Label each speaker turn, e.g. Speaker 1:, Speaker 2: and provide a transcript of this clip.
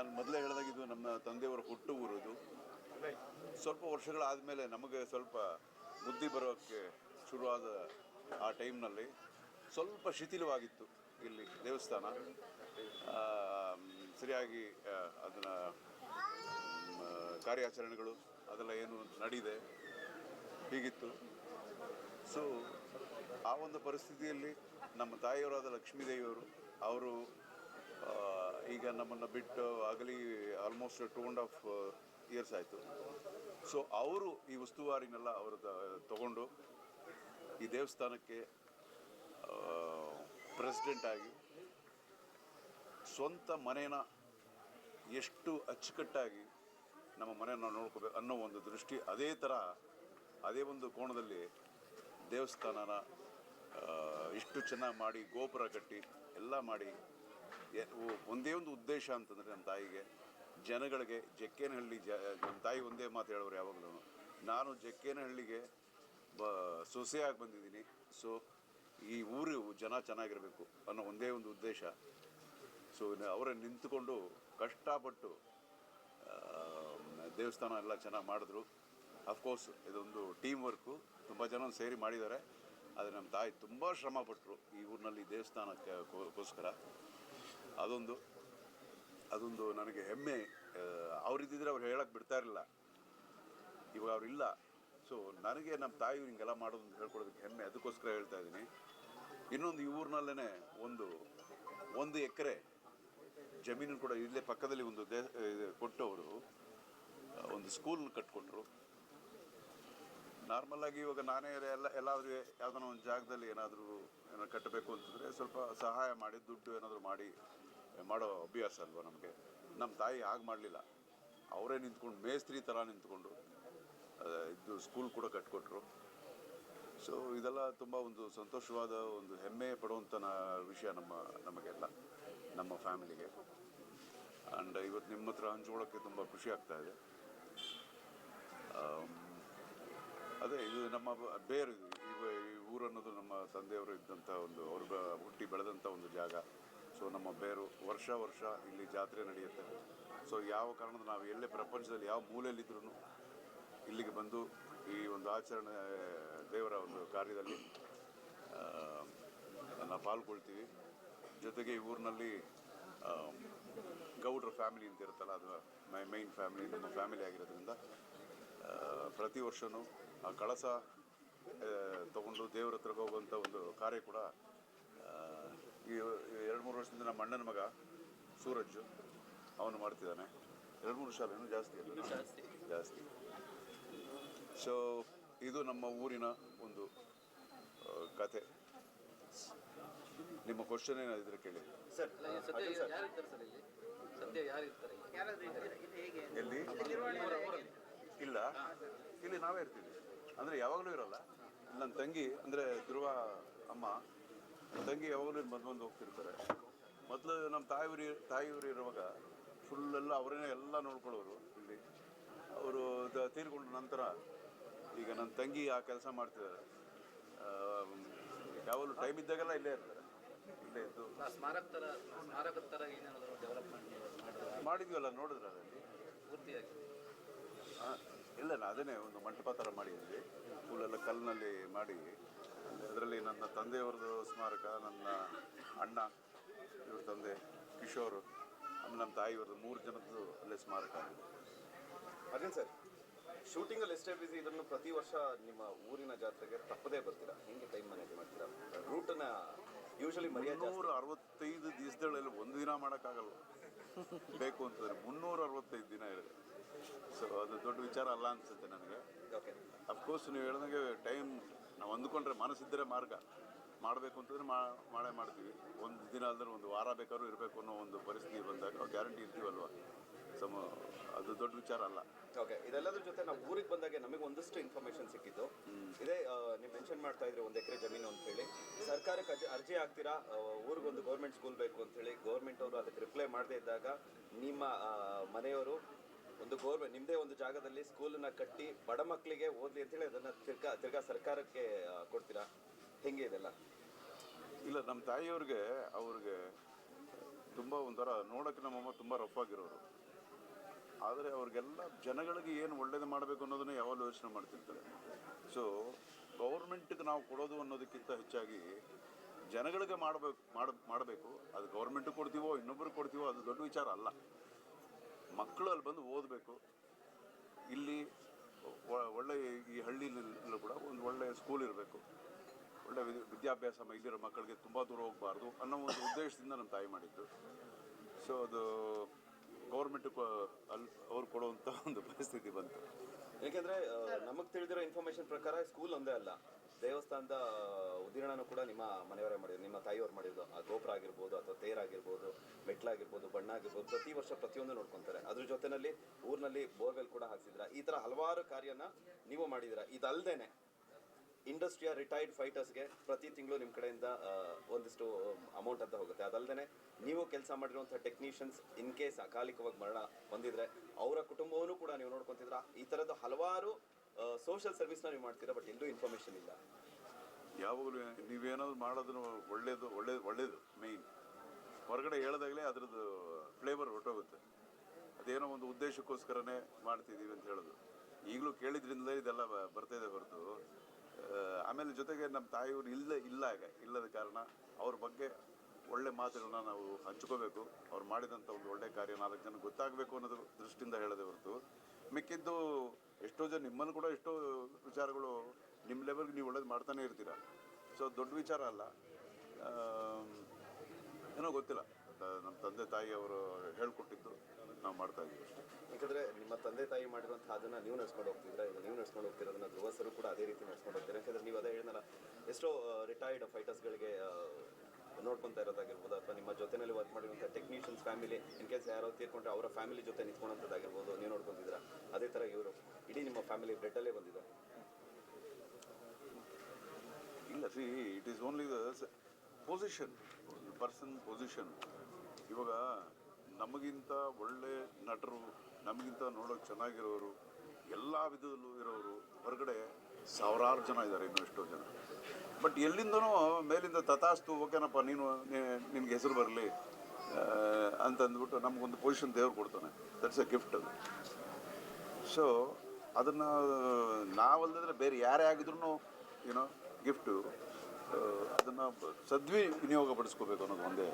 Speaker 1: ನಾನು ಮೊದಲೇ ಹೇಳಿದಾಗ ಇದು ನಮ್ಮ ತಂದೆಯವರ ಹುಟ್ಟು ಊರುದು. ಸ್ವಲ್ಪ ವರ್ಷಗಳಾದಮೇಲೆ ನಮಗೆ ಸ್ವಲ್ಪ ಬುದ್ಧಿ ಬರೋಕ್ಕೆ ಶುರುವಾದ ಆ ಟೈಮ್ನಲ್ಲಿ ಸ್ವಲ್ಪ ಶಿಥಿಲವಾಗಿತ್ತು ಇಲ್ಲಿ ದೇವಸ್ಥಾನ. ಸರಿಯಾಗಿ ಅದನ್ನು ಕಾರ್ಯಾಚರಣೆಗಳು ಅದೆಲ್ಲ ಏನು ನಡೀದೆ. ಹೀಗಿತ್ತು. ಸೊ ಆ ಒಂದು ಪರಿಸ್ಥಿತಿಯಲ್ಲಿ ನಮ್ಮ ತಾಯಿಯವರಾದ ಲಕ್ಷ್ಮೀದೇವಿಯವರು, ಅವರು ಈಗ ನಮ್ಮನ್ನು ಬಿಟ್ಟು ಆಗಲಿ almost two and half years ಆಯಿತು. ಸೊ ಅವರು ಈ ಉಸ್ತುವಾರಿನೆಲ್ಲ ಅವರು ತಗೊಂಡು ಈ ದೇವಸ್ಥಾನಕ್ಕೆ ಪ್ರೆಸಿಡೆಂಟ್ ಆಗಿ ಸ್ವಂತ ಮನೇನ ಎಷ್ಟು ಅಚ್ಚುಕಟ್ಟಾಗಿ ನಮ್ಮ ಮನೆಯನ್ನು ನೋಡ್ಕೋಬೇಕು ಅನ್ನೋ ಒಂದು ದೃಷ್ಟಿ, ಅದೇ ಥರ, ಅದೇ ಒಂದು ಕೋಣದಲ್ಲಿ ದೇವಸ್ಥಾನನ ಇಷ್ಟು ಚೆನ್ನಾಗಿ ಮಾಡಿ, ಗೋಪುರ ಕಟ್ಟಿ, ಎಲ್ಲ ಮಾಡಿ ಒಂದೇ ಒಂದು ಉದ್ದೇಶ ಅಂತಂದರೆ ನಮ್ಮ ತಾಯಿಗೆ, ಜನಗಳಿಗೆ ಜಕ್ಕೇನಹಳ್ಳಿ ಜ, ನಮ್ಮ ತಾಯಿ ಒಂದೇ ಮಾತು ಹೇಳೋರು ಯಾವಾಗಲೂ, ನಾನು ಜಕ್ಕೇನಹಳ್ಳಿಗೆ ಬ, ಸೊಸೆಯಾಗಿ ಬಂದಿದ್ದೀನಿ, ಸೊ ಈ ಊರು ಜನ ಚೆನ್ನಾಗಿರಬೇಕು ಅನ್ನೋ ಒಂದೇ ಒಂದು ಉದ್ದೇಶ. ಸೊ ಅವರೇ ನಿಂತುಕೊಂಡು ಕಷ್ಟಪಟ್ಟು ದೇವಸ್ಥಾನ ಎಲ್ಲ ಚೆನ್ನಾಗಿ ಮಾಡಿದ್ರು. ಅಫ್ಕೋರ್ಸ್ ಇದೊಂದು ಟೀಮ್ ವರ್ಕು ತುಂಬ ಜನ ಸೇರಿ ಮಾಡಿದ್ದಾರೆ. ಆದರೆ ನಮ್ಮ ತಾಯಿ ತುಂಬ ಶ್ರಮಪಟ್ಟರು ಈ ಊರಿನಲ್ಲಿ ದೇವಸ್ಥಾನಕ್ಕೆ ಕೋಸ್ಕರ. ಅದೊಂದು ಅದೊಂದು ನನಗೆ ಹೆಮ್ಮೆ. ಅವರಿದ್ದಿದ್ರೆ ಅವ್ರು ಹೇಳಕ್ಕೆ ಬಿಡ್ತಾ ಇರಲಿಲ್ಲ. ಇವಾಗ ಅವರಿಲ್ಲ ಸೊ ನನಗೆ ನಮ್ಮ ತಾಯಿ ಹಿಂಗೆಲ್ಲ ಮಾಡೋದು ಅಂತ ಹೇಳ್ಕೊಡೋದಕ್ಕೆ ಹೆಮ್ಮೆ. ಅದಕ್ಕೋಸ್ಕರ ಹೇಳ್ತಾ ಇದ್ದೀನಿ. ಇನ್ನೊಂದು ಈ ಊರಿನಲ್ಲೇ ಒಂದು ಒಂದು ಎಕರೆ ಜಮೀನು ಕೂಡ ಇಲ್ಲೇ ಪಕ್ಕದಲ್ಲಿ ಒಂದು ದೇ ಕೊಟ್ಟವರು. ಒಂದು ಸ್ಕೂಲ್ ಕಟ್ಕೊಟ್ರು ನಾರ್ಮಲ್ ಆಗಿ ಇವಾಗ ನಾನೇ ಎಲ್ಲ ಎಲ್ಲಾದರೂ ಯಾವ್ದಾನ ಒಂದು ಜಾಗದಲ್ಲಿ ಏನಾದರೂ ಏನೋ ಕಟ್ಟಬೇಕು ಅಂತಂದರೆ ಸ್ವಲ್ಪ ಸಹಾಯ ಮಾಡಿ ದುಡ್ಡು ಏನಾದರೂ ಮಾಡಿ ಮಾಡೋ ಅಭ್ಯಾಸ ಅಲ್ವಾ ನಮಗೆ. ನಮ್ಮ ತಾಯಿ ಹಾಗೆ ಮಾಡಲಿಲ್ಲ. ಅವರೇ ನಿಂತ್ಕೊಂಡು ಮೇಸ್ತ್ರಿ ಥರ ನಿಂತ್ಕೊಂಡು ಇದು ಸ್ಕೂಲ್ ಕೂಡ ಕಟ್ಕೊಟ್ರು. ಸೊ ಇದೆಲ್ಲ ತುಂಬ ಒಂದು ಸಂತೋಷವಾದ ಒಂದು ಹೆಮ್ಮೆ ಪಡುವಂಥ ವಿಷಯ ನಮ್ಮ ನಮಗೆಲ್ಲ ನಮ್ಮ ಫ್ಯಾಮಿಲಿಗೆ. ಆ್ಯಂಡ್ ಇವತ್ತು ನಿಮ್ಮ ಹತ್ರ ಹಂಚ್ಕೊಳ್ಳೋಕ್ಕೆ ತುಂಬ ಖುಷಿ ಆಗ್ತಾ ಇದೆ. ಆಮ್, ಅದೇ, ಇದು ನಮ್ಮ ಬೇರು ಈ- ಊರು ಅನ್ನೋದು ನಮ್ಮ ತಂದೆಯವರು ಇದ್ದಂಥ ಒಂದು, ಅವರು ಹುಟ್ಟಿ ಬೆಳೆದಂಥ ಒಂದು ಜಾಗ. ಸೊ ನಮ್ಮ ಬೇರು ವರ್ಷ ವರ್ಷ ಇಲ್ಲಿ ಜಾತ್ರೆ ನಡೆಯುತ್ತೆ. ಸೊ ಯಾವ ಕಾರಣದ ನಾವು ಎಲ್ಲೇ ಪ್ರಪಂಚದಲ್ಲಿ ಯಾವ ಮೂಲೆಯಲ್ಲಿದ್ದರೂ ಇಲ್ಲಿಗೆ ಬಂದು ಈ ಒಂದು ಆಚರಣೆ, ದೇವರ ಒಂದು ಕಾರ್ಯದಲ್ಲಿ ನಾವು ಪಾಲ್ಗೊಳ್ತೀವಿ. ಜೊತೆಗೆ ಈ ಊರಿನಲ್ಲಿ ಗೌಡ್ರ ಫ್ಯಾಮಿಲಿ ಅಂತ ಇರುತ್ತಲ್ಲ, ಅದು ಮೈ, ಮೈನ್ ಫ್ಯಾಮಿಲಿ, ನಮ್ಮ ಫ್ಯಾಮಿಲಿ ಆಗಿರೋದ್ರಿಂದ ಪ್ರತಿ ವರ್ಷವೂ ಆ ಕಳಸ ತಗೊಂಡು ದೇವ್ರ ಹತ್ರ ಹೋಗುವಂಥ ಒಂದು ಕಾರ್ಯ ಕೂಡ ಈ ಎರಡು ಮೂರು ವರ್ಷದಿಂದ ನಮ್ಮ ಅಣ್ಣನ ಮಗ ಸೂರಜ್ ಅವನು ಮಾಡ್ತಿದ್ದಾನೆ. ಎರಡು ಮೂರು ವರ್ಷ ಅಲ್ಲ ಇನ್ನೂ ಜಾಸ್ತಿ ಅಲ್ಲ?
Speaker 2: ಜಾಸ್ತಿ.
Speaker 1: ಜಾಸ್ತಿ. ಸೊ ಇದು ನಮ್ಮ ಊರಿನ ಒಂದು ಕತೆ ನಿಮ್ಮ ಕ್ವಶನ್ ಏನಾದಿದ್ರೆ ಕೇಳಿ. ಎಲ್ಲಿ? ಇಲ್ಲ. ಇಲ್ಲಿ ನಾವೇ ಇರ್ತೀವಿ. ಅಂದರೆ ಯಾವಾಗಲೂ ಇರಲ್ಲ. ನನ್ನ ತಂಗಿ ಅಂದರೆ ಧ್ರುವ ಅಮ್ಮ ತಂಗಿ ಯಾವಾಗಲೂ ಬಂದು ಹೋಗ್ತಿರ್ತಾರೆ. ಮೊದಲು ನಮ್ಮ ತಾಯಿಯವರು ತಾಯಿಯವರು ಇರುವಾಗ ಫುಲ್ಲೆಲ್ಲ ಅವರೇ ಎಲ್ಲ ನೋಡ್ಕೊಳ್ಳೋರು ಇಲ್ಲಿ. ಅವರು ತೀರ್ಕೊಂಡ ನಂತರ ಈಗ ನನ್ನ ತಂಗಿ ಆ ಕೆಲಸ ಮಾಡ್ತಿದ್ದಾರೆ. ಯಾವಾಗಲೂ ಟೈಮ್ ಇದ್ದಾಗೆಲ್ಲ ಇಲ್ಲೇ ಇರ್ತಾರೆ. ಇಲ್ಲೇ ಇದ್ದು. ಮಾಡಿದ್ವಲ್ಲ ನೋಡಿದ್ರೆ ಅದರಲ್ಲಿ ಇಲ್ಲ ನಾ ಅದನ್ನೇ ಒಂದು ಮಂಟಪ ಥರ ಮಾಡಿದ್ವಿ ಫುಲ್ಲೆಲ್ಲ ಕಲ್ಲಿನಲ್ಲಿ ಮಾಡಿ. ಅದರಲ್ಲಿ ನನ್ನ ತಂದೆಯವ್ರದ್ದು ಸ್ಮಾರಕ ನನ್ನ ಅಣ್ಣ ಇವ್ರ ತಂದೆ ಕಿಶೋರ್ ಆಮೇಲೆ ನಮ್ಮ ತಾಯಿಯವ್ರದ್ದು ಮೂರು ಜನದ್ದು ಅಲ್ಲೇ ಸ್ಮಾರಕ. ಆಗಿದೆ
Speaker 3: ಅರ್ಜುನ್ ಸರ್ ಶೂಟಿಂಗಲ್ಲಿ ಎಷ್ಟೇ ಬಿಸಿ ಇದನ್ನು ಪ್ರತಿ ವರ್ಷ ನಿಮ್ಮ ಊರಿನ ಜಾತ್ರೆಗೆ ತಪ್ಪದೇ ಬರ್ತೀರಾ? ಹೆಂಗೆ ಟೈಮ್ ಮ್ಯಾನೇಜ್ ಮಾಡ್ತೀರಾ? ರೂಟನ್ನ ಯೂಶಲಿ.
Speaker 1: ಮುನ್ನೂರ ಅರವತ್ತೈದು ದಿವಸಗಳಲ್ಲಿ ಒಂದು ದಿನ ಮಾಡೋಕ್ಕಾಗಲ್ಲ. ಬೇಕು ಅಂತಂದರೆ ಮುನ್ನೂರ ಅರವತ್ತೈದು ದಿನ ಇದೆ ಸೊ ಅದು ದೊಡ್ಡ ವಿಚಾರ ಅಲ್ಲ ಅನಿಸುತ್ತೆ ನನಗೆ. ಅಫ್ಕೋರ್ಸ್ ನೀವು ಹೇಳಿದಂಗೆ ಟೈಮ್ ನಾವು ಅಂದ್ಕೊಂಡ್ರೆ ಮನಸ್ಸಿದ್ದರೆ ಮಾರ್ಗ. ಮಾಡಬೇಕು ಅಂತಂದ್ರೆ ಮಾಡೇ ಮಾಡ್ತೀವಿ. ಒಂದು ದಿನ ಅಲ್ಲದ್ರೆ ಒಂದು ವಾರ ಬೇಕಾದ್ರೂ ಇರಬೇಕು ಅನ್ನೋ ಒಂದು ಪರಿಸ್ಥಿತಿ ಬಂದಾಗ ನಾವು ಗ್ಯಾರಂಟಿ ಇರ್ತೀವಲ್ವ? ಸಮ ಅದು ದೊಡ್ಡ ವಿಚಾರ ಅಲ್ಲ.
Speaker 3: ಓಕೆ ಇದೆಲ್ಲದ್ರ ಜೊತೆ ನಾವು ಊರಿಗೆ ಬಂದಾಗ ನಮಗೆ ಒಂದಷ್ಟು ಇನ್ಫಾರ್ಮೇಶನ್ ಸಿಕ್ಕಿತ್ತು ಇದೇ ನೀವು ಮೆನ್ಷನ್ ಮಾಡ್ತಾ ಇದ್ರಿ ಒಂದು ಎಕರೆ ಜಮೀನು ಅಂತ ಹೇಳಿ ಸರ್ಕಾರಕ್ಕೆ ಅರ್ಜಿ ಅರ್ಜಿ ಹಾಕ್ತೀರಾ? ಊರಿಗೆ ಊರಿಗೊಂದು ಗೌರ್ಮೆಂಟ್ ಸ್ಕೂಲ್ ಬೇಕು ಅಂತ ಹೇಳಿ ಗೌರ್ಮೆಂಟ್ ಅವರು ಅದಕ್ಕೆ ರಿಪ್ಲೈ ಮಾಡದೇ ಇದ್ದಾಗ ನಿಮ್ಮ ಮನೆಯವರು ಒಂದು ಗೌರ್ಮೆಂಟ್ ನಿಮ್ಮದೇ ಒಂದು ಜಾಗದಲ್ಲಿ ಸ್ಕೂಲನ್ನ ಕಟ್ಟಿ ಬಡ ಮಕ್ಕಳಿಗೆ ಓದಲಿ ಅಂತೇಳಿ ಅದನ್ನು ತಿರ್ಗಾ ತಿರ್ಗಾ ಸರ್ಕಾರಕ್ಕೆ ಕೊಡ್ತೀರಾ? ಹೆಂಗೆ ಇದೆಲ್ಲ?
Speaker 1: ಇಲ್ಲ, ನಮ್ಮ ತಾಯಿಯವ್ರಿಗೆ, ಅವ್ರಿಗೆ ತುಂಬ ಒಂಥರ ನೋಡೋಕ್ಕೆ ನಮ್ಮಮ್ಮ ತುಂಬ ರಫ್ ಆಗಿರೋರು. ಆದರೆ ಅವ್ರಿಗೆಲ್ಲ ಜನಗಳಿಗೆ ಏನು ಒಳ್ಳೇದು ಮಾಡಬೇಕು ಅನ್ನೋದನ್ನ ಯಾವಾಗಲೂ ಯೋಚನೆ ಮಾಡ್ತಿರ್ತಾರೆ. ಸೊ ಗೌರ್ಮೆಂಟ್ಗೆ ನಾವು ಕೊಡೋದು ಅನ್ನೋದಕ್ಕಿಂತ ಹೆಚ್ಚಾಗಿ ಜನಗಳಿಗೆ ಮಾಡಬೇಕು, ಮಾಡ, ಮಾಡಬೇಕು. ಅದು ಗೌರ್ಮೆಂಟಿಗೆ ಕೊಡ್ತೀವೋ ಇನ್ನೊಬ್ಬರಿಗೆ ಕೊಡ್ತೀವೋ, ಅದು ದೊಡ್ಡ ವಿಚಾರ ಅಲ್ಲ. ಮಕ್ಕಳು ಅಲ್ಲಿ ಬಂದು ಓದಬೇಕು. ಇಲ್ಲಿ ಒಳ್ಳೆ ಈ ಹಳ್ಳಿಯಲ್ಲೂ ಕೂಡ ಒಂದು ಒಳ್ಳೆ ಸ್ಕೂಲ್ ಇರಬೇಕು. ಒಳ್ಳೆ ವಿದ್- ವಿದ್ಯಾಭ್ಯಾಸ ಇಲ್ಲಿರೋ ಮಕ್ಕಳಿಗೆ ತುಂಬ ದೂರ ಹೋಗಬಾರ್ದು ಅನ್ನೋ ಒಂದು ಉದ್ದೇಶದಿಂದ ನಮ್ಮ ತಾಯಿ ಮಾಡಿದ್ದು. ಸೊ ಅದು ಗೌರ್ಮೆಂಟ್ ಅಲ್ಲಿ ಅವ್ರು ಕೊಡುವಂಥ ಒಂದು ಪರಿಸ್ಥಿತಿ ಬಂತು.
Speaker 3: ಯಾಕೆಂದ್ರೆ ನಮಗೆ ತಿಳಿದಿರೋ ಇನ್ಫಾರ್ಮೇಶನ್ ಪ್ರಕಾರ ಸ್ಕೂಲ್ ಒಂದೇ ಅಲ್ಲ. ದೇವಸ್ಥಾನದ ಉದೀರ್ಣನೂ ಕೂಡ ನಿಮ್ಮ ಮನೆಯವರೇ ಮಾಡಿದ್ರು ನಿಮ್ಮ ತಾಯಿಯವ್ರು ಮಾಡಿದ್ದು ಆ ಗೋಪುರ ಆಗಿರ್ಬೋದು ಅಥವಾ ತೇರಾಗಿರ್ಬೋದು ಮೆಟ್ಲಾಗಿರ್ಬೋದು ಬಣ್ಣ ಆಗಿರ್ಬೋದು ಪ್ರತಿ ವರ್ಷ ಪ್ರತಿಯೊಂದು ನೋಡ್ಕೊಂತಾರೆ. ಅದ್ರ ಜೊತೆನಲ್ಲಿ ಊರಿನಲ್ಲಿ ಬೋರ್ವೆಲ್ ಕೂಡ ಹಾಕ್ಸಿದ್ರ, ಈ ತರ ಹಲವಾರು ಕಾರ್ಯನ ನೀವು ಮಾಡಿದಿರ ಇದಲ್ದೇನೆ ಇಂಡಸ್ಟ್ರಿಯ ರಿಟೈರ್ಡ್ ಫೈಟರ್ಸ್ಗೆ ಪ್ರತಿ ತಿಂಗಳು ನಿಮ್ಮ ಕಡೆಯಿಂದ ಒಂದಿಷ್ಟು ಅಮೌಂಟ್ ಅಂತ ಹೋಗುತ್ತೆ. ಅದಲ್ಲದೆ ನೀವು ಕೆಲಸ ಮಾಡಿರುವಂಥ ಟೆಕ್ನಿಷಿಯನ್ಸ್ ಇನ್ ಕೇಸ್ ಅಕಾಲಿಕವಾಗಿ ಮರಣ ಹೊಂದಿದ್ರೆ ಅವರ ಕುಟುಂಬವನ್ನು ಕೂಡ ನೀವು ನೋಡ್ಕೊಂತಿದ್ರ ಈ ಥರದ್ದು ಹಲವಾರು ಸೋಷಿಯಲ್ ಸರ್ವಿಸ್ನ ನೀವು ಮಾಡ್ತೀರಾ ಬಟ್ ಎಲ್ಲೂ ಇನ್ಫಾರ್ಮೇಷನ್ ಇಲ್ಲ?
Speaker 1: ಯಾವಾಗಲೂ ನೀವೇನಾದ್ರು ಮಾಡೋದನ್ನು ಒಳ್ಳೇದು ಒಳ್ಳೇದು ಒಳ್ಳೇದು ಮೇಯ್ನ್ ಹೊರಗಡೆ ಹೇಳಿದಾಗಲೇ ಅದ್ರದ್ದು ಫ್ಲೇವರ್ ಹೊರಟೋಗುತ್ತೆ. ಅದೇನೋ ಒಂದು ಉದ್ದೇಶಕ್ಕೋಸ್ಕರನೇ ಮಾಡ್ತಿದ್ದೀವಿ ಅಂತ ಹೇಳೋದು. ಈಗಲೂ ಕೇಳಿದ್ರಿಂದಲೇ ಇದೆಲ್ಲ ಬರ್ತಾ ಇದೆ ಹೊರತು. ಆಮೇಲೆ ಜೊತೆಗೆ ನಮ್ಮ ತಾಯಿಯವರು ಇಲ್ಲ ಇಲ್ಲ ಈಗ, ಇಲ್ಲದ ಕಾರಣ ಅವ್ರ ಬಗ್ಗೆ ಒಳ್ಳೆ ಮಾತುಗಳನ್ನ ನಾವು ಹಂಚ್ಕೋಬೇಕು. ಅವ್ರು ಮಾಡಿದಂಥ ಒಂದು ಒಳ್ಳೆ ಕಾರ್ಯ ನಾಲ್ಕು ಜನ ಗೊತ್ತಾಗಬೇಕು ಅನ್ನೋದು ದೃಷ್ಟಿಯಿಂದ ಹೇಳದೆ ಹೊರತು. ಮಿಕ್ಕಿದ್ದು ಎಷ್ಟೋ ಜನ, ನಿಮ್ಮಲ್ಲಿ ಕೂಡ ಎಷ್ಟೋ ವಿಚಾರಗಳು ನಿಮ್ಮ ಲೆವೆಲ್ಗೆ ನೀವು ಒಳ್ಳೇದು ಮಾಡ್ತಾನೆ ಇರ್ತೀರ. ಸೊ ದೊಡ್ಡ ವಿಚಾರ ಅಲ್ಲ. ಏನೋ ಗೊತ್ತಿಲ್ಲ. ನಮ್ಮ ತಂದೆ ತಾಯಿ ಅವರು ಹೇಳ್ಕೊಟ್ಟಿದ್ದು ನಾವು ಮಾಡ್ತಾ ಇದ್ದೀವಿ ಅಷ್ಟೇ.
Speaker 3: ಯಾಕಂದ್ರೆ ನಿಮ್ಮ ತಂದೆ ತಾಯಿ ಮಾಡಿರುವಂತಹ ಅದನ್ನ ನೀವು ನಡ್ಸ್ಕೊಂಡು ಹೋಗ್ತಿದ್ರೆ ಈಗ ನೀವು ನಡ್ಸ್ಕೊಂಡು ಹೋಗ್ತಿರೋದನ್ನ ಧ್ರುವಸರು ಕೂಡ ಅದೇ ರೀತಿ ನಡ್ಸ್ಕೊಂಡು ಹೋಗ್ತಾರೆ. ಯಾಕಂದ್ರೆ ನೀವು ಅದೇ ಹೇಳಿದ್ನಲ್ಲ, ಎಷ್ಟೋ ರಿಟೈರ್ಡ್ ಫೈಟರ್ಸ್ಗಳಿಗೆ ನೋಡ್ಕೊಂತಾ ಇರೋದಾಗಿರ್ಬೋದು ಅಥವಾ ನಿಮ್ಮ ಜೊತೆನಲ್ಲಿ ವರ್ಕ್ ಮಾಡಿರುವಂಥ ಟೆಕ್ನಿಷಿಯನ್ಸ್ ಫ್ಯಾಮಿಲಿ ಇನ್ ಕೇಸ್ ಯಾರೋ ತೀರ್ಕೊಂಡ್ರೆ ಅವರ ಫ್ಯಾಮಿಲಿ ಜೊತೆ ನಿಂತ್ಕೊಳ್ಳೋಂಥದ್ದಾಗಿರ್ಬೋದು ನೀವು ನೋಡ್ಕೊಂತಿದ್ದೀರಾ? ಅದೇ ಥರ ಇವರು, ಇಡೀ ನಿಮ್ಮ ಫ್ಯಾಮಿಲಿ ಬ್ಲಡ್ಡಲ್ಲೇ ಬಂದಿದೆ
Speaker 1: ಇಲ್ಲ see it is only the position person position ಇವಾಗ, ನಮಗಿಂತ ಒಳ್ಳೆ ನಟರು, ನಮಗಿಂತ ನೋಡೋಕೆ ಚೆನ್ನಾಗಿರೋರು, ಎಲ್ಲ ವಿಧದಲ್ಲೂ ಇರೋರು, ಹೊರಗಡೆ ಸಾವಿರಾರು ಜನ ಇದ್ದಾರೆ, ಇನ್ನೂ ಎಷ್ಟೋ ಜನ. ಬಟ್ ಎಲ್ಲಿಂದನೂ ಮೇಲಿಂದ ತಥಾಸ್ತು, ಓಕೆನಪ್ಪ, ನೀನು ನಿನಗೆ ಹೆಸರು ಬರಲಿ. ಅಂತಂದ್ಬಿಟ್ಟು ನಮಗೊಂದು ಪೊಸಿಷನ್ ದೇವ್ರು ಕೊಡ್ತಾನೆ. ದಟ್ಸ್ ಎ ಗಿಫ್ಟ್ ಅದು. ಸೊ ಅದನ್ನು ನಾವಲ್ಲದ್ರೆ ಬೇರೆ ಯಾರೇ ಆಗಿದ್ರು ಏನೋ ಗಿಫ್ಟು ಅದನ್ನು ಸದ್ವಿ ವಿನಿಯೋಗ ಪಡಿಸ್ಕೋಬೇಕು ಅನ್ನೋದು ಒಂದೇ